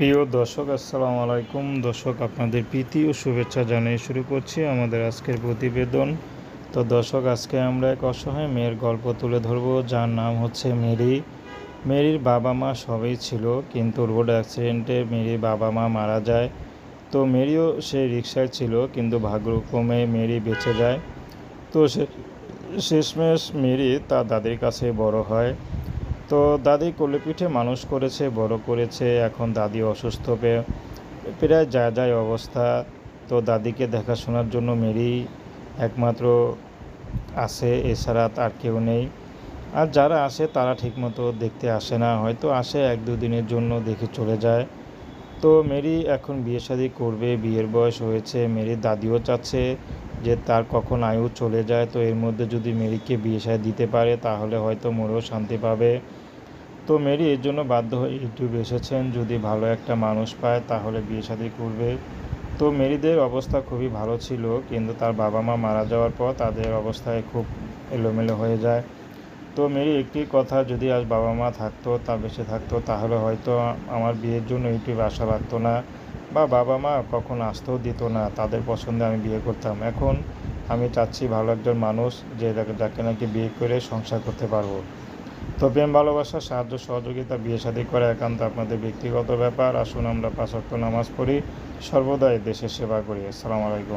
প্রিয় দর্শক, আসসালামু আলাইকুম। দর্শক, আপনাদের প্রীতি ও শুভেচ্ছা জানিয়ে শুরু করছি আমাদের আজকের প্রতিবেদন। তো দর্শক, আজকে আমরা এক অসহায় মেয়ের গল্প তুলে ধরব, যার নাম হচ্ছে মেরি। মেরির বাবা মা সবই ছিল, কিন্তু রোড অ্যাক্সিডেন্টে মেরির বাবা মা মারা যায়। তো মেরিও সেই রিক্সায় ছিল, কিন্তু ভাগ্যক্রমে মেরি বেঁচে যায়। তো সে, শেষমেশ মেরি তার দাদির কাছে বড় হয়। তো দাদি কোলেপিঠে মানুষ করেছে, বড় করেছে, এখন দাদি অসুস্থ পেয়ে প্রায় যা যায় অবস্থা। তো দাদিকে দেখাশোনার জন্য মেরি একমাত্র আসে এছাড়া আর কেউ নেই। আর যারা আসে তারা ঠিকমতো দেখতে আসে না, হয়তো আসে এক দু দিনের জন্য দেখে চলে যায়। তো মেরি এখন বিয়ে শাদি করবে, বিয়ের বয়স হয়েছে, মেরির দাদিও চাচ্ছে যে তার কখন আয়ু চলে যায়, তো এর মধ্যে যদি মেরিকে বিয়ে শাদি দিতে পারে, তাহলে হয়তো মোরেও শান্তি পাবে। তো মেরি এর জন্য বাধ্য হয়ে ইউটিউবে এসেছেন, যদি ভালো একটা মানুষ পায়, তাহলে বিয়ে শাদি করবে। তো মেরিদের অবস্থা খুবই ভালো ছিল, কিন্তু তার বাবা মা মারা যাওয়ার পর তাদের অবস্থায় খুব এলোমেলো হয়ে যায়। তো মেরি একটি কথা, যদি আজ বাবা মা থাকতো, তা বেঁচে থাকতো, তাহলে হয়তো আমার বিয়ের জন্য ইউটিউবে আসা লাগতো না। বা বাবা মা কখনো আসতেও দিত না, তাদের পছন্দে আমি বিয়ে করতাম। এখন আমি চাচ্ছি ভালো একজন মানুষ যে যাকে নাকি বিয়ে করে সংসার করতে পারব। তো প্রেম, ভালোবাসা, সাহায্য, সহযোগিতা, বিয়ে শাদী করা একান্ত আপনাদের ব্যক্তিগত ব্যাপার। আসুন আমরা পাঁচ নামাজ পড়ি। সর্বদাই দেশের সেবা করি। আসসালামু আলাইকুম।